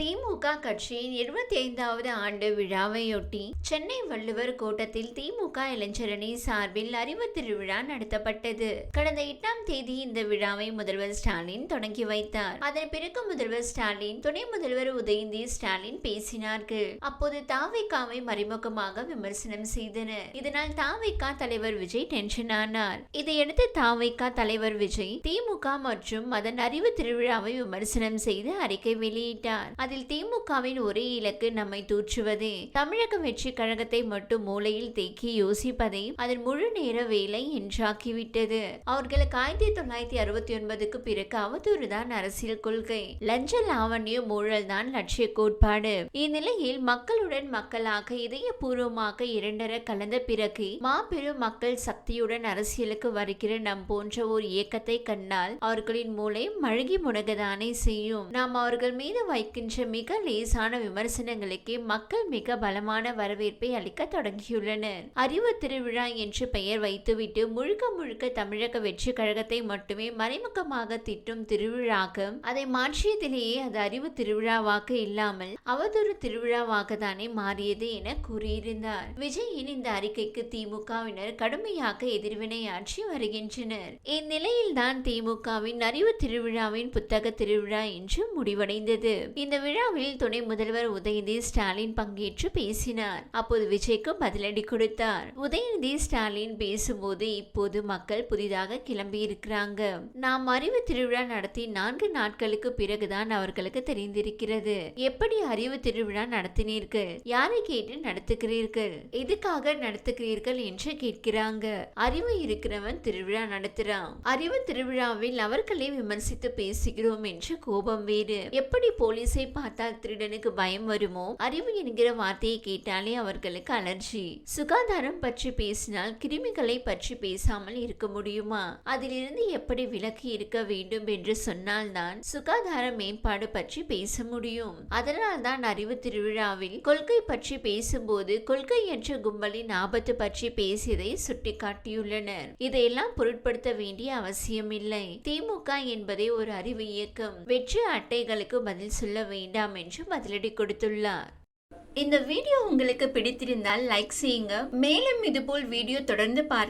திமுக கட்சியின் இருபத்தி ஐந்தாவது ஆண்டு விழாவையொட்டி சென்னை வள்ளுவர் கோட்டத்தில் திமுக இளைஞரணி சார்பில் அறிவு திருவிழா நடத்தப்பட்டது. கடந்த எட்டாம் தேதி இந்த விழாவை முதல்வர் ஸ்டாலின் தொடங்கி வைத்தார். அதன் பிறகு முதல்வர் ஸ்டாலின் துணை முதல்வர் உதயநிதி ஸ்டாலின் பேசினார்கள். அப்போது தாவிகாவை மறைமுகமாக விமர்சனம் செய்தனர். இதனால் தாவைக்கா தலைவர் விஜய் டென்ஷன் ஆனார். இதையடுத்து தாவைக்கா தலைவர் விஜய் திமுக மற்றும் அதன் அறிவு திருவிழாவை விமர்சனம் செய்து அறிக்கை வெளியிட்டார். அதில் திமுகவின் ஒரே இலக்கு நம்மை தூற்றுவதே. தமிழக வெற்றி கழகத்தை மட்டும் மூலையில் தேக்கி யோசிப்பதை அதன் முழு நேர வேலை என்றாக்கிவிட்டது. அவர்களுக்கு ஆயிரத்தி தொள்ளாயிரத்தி அறுபத்தி ஒன்பதுக்கு பிறகு அவதூறுதான் அரசியல் கொள்கை. லஞ்ச லாவண்யம் ஊழல் தான் லட்சிய கோட்பாடு. இந்நிலையில் மக்களுடன் மக்களாக இதயபூர்வமாக இரண்டர கலந்த பிறகு மாபெரும் மக்கள் சக்தியுடன் அரசியலுக்கு வருகிற நம் போன்ற ஒரு இயக்கத்தை கண்டால் அவர்களின் மூளை மழுகி முடகதானே செய்யும். நாம் அவர்கள் மீது வைக்கின்ற மிக லேசான விமர்சனங்களுக்கு மக்கள் மிக பலமான வரவேற்பை அளிக்க தொடங்கியுள்ளனர். அறிவு திருவிழா என்று பெயர் வைத்துவிட்டு முழுக்க முழுக்க தமிழக வெற்றி கழகத்தை மட்டுமே மறைமுகமாக திட்டும் திருவிழாக்கு அதை மாற்றியதிலேயே அது அறிவு திருவிழாவாக இல்லாமல் அவதூறு திருவிழாவாக தானே மாறியது என கூறியிருந்தார். விஜயின் இந்த அறிக்கைக்கு திமுகவினர் கடுமையாக எதிர்வினையாற்றி வருகின்றனர். இந்நிலையில் தான் திமுகவின் அறிவு திருவிழாவின் புத்தக திருவிழா என்று முடிவடைந்தது. இந்த விழாவில் துணை முதல்வர் உதயநிதி ஸ்டாலின் பங்கேற்று பேசினார். அப்போது விஜய்க்கு பதிலடி கொடுத்தார். உதயநிதி ஸ்டாலின் பேசும்போது இப்போது மக்கள் புதிதாக கிளம்பி இருக்கிறாங்க. நாம் அறிவு திருவிழா நடத்தி நான்கு நாட்களுக்கு பிறகுதான் அவர்களுக்கு தெரிந்திருக்கிறது. எப்படி அறிவு திருவிழா நடத்தினீர்கள்? யாரை கேட்டு நடத்துகிறீர்கள்? எதுக்காக நடத்துகிறீர்கள் என்று கேட்கிறாங்க. அறிவு இருக்கிறவன் திருவிழா நடத்துறான் அறிவு திருவிழாவில் அவர்களை விமர்சித்து பேசுகிறோம் என்று கோபம் வேறு. எப்படி போலீஸை பார்த்தால் திருடனுக்கு பயம் வருமோ? அறிவு என்கிற வார்த்தையை கேட்டாலே அவர்களுக்கு அலர்ஜி சுகாதாரம் பற்றி பேசினால் கிருமிகளை பற்றி பேசாமல் இருக்க முடியுமா? அதிலிருந்து எப்படி விலக்கி இருக்க வேண்டும் என்று சொன்னால்தான் சுகாதார மேம்பாடு பற்றி பேச முடியும். அதனால் தான் அறிவு திருவிழாவில் கொள்கை பற்றி பேசும்போது கொள்கை என்ற கும்பலின் ஆபத்து பற்றி பேசியதை சுட்டிக்காட்டியுள்ளனர். இதையெல்லாம் பொருட்படுத்த வேண்டிய அவசியம் இல்லை திமுக என்பதே ஒரு அறிவு இயக்கம். வெற்றி அட்டைகளுக்கு பதில் சொல்ல வேண்டும். வேண்டாம் என்று பதிலடி கொடுத்துள்ளார். இந்த வீடியோ உங்களுக்கு பிடித்திருந்தால் லைக் செய்யுங்க. மேலும் இதுபோல் வீடியோ தொடர்ந்து பார்க்க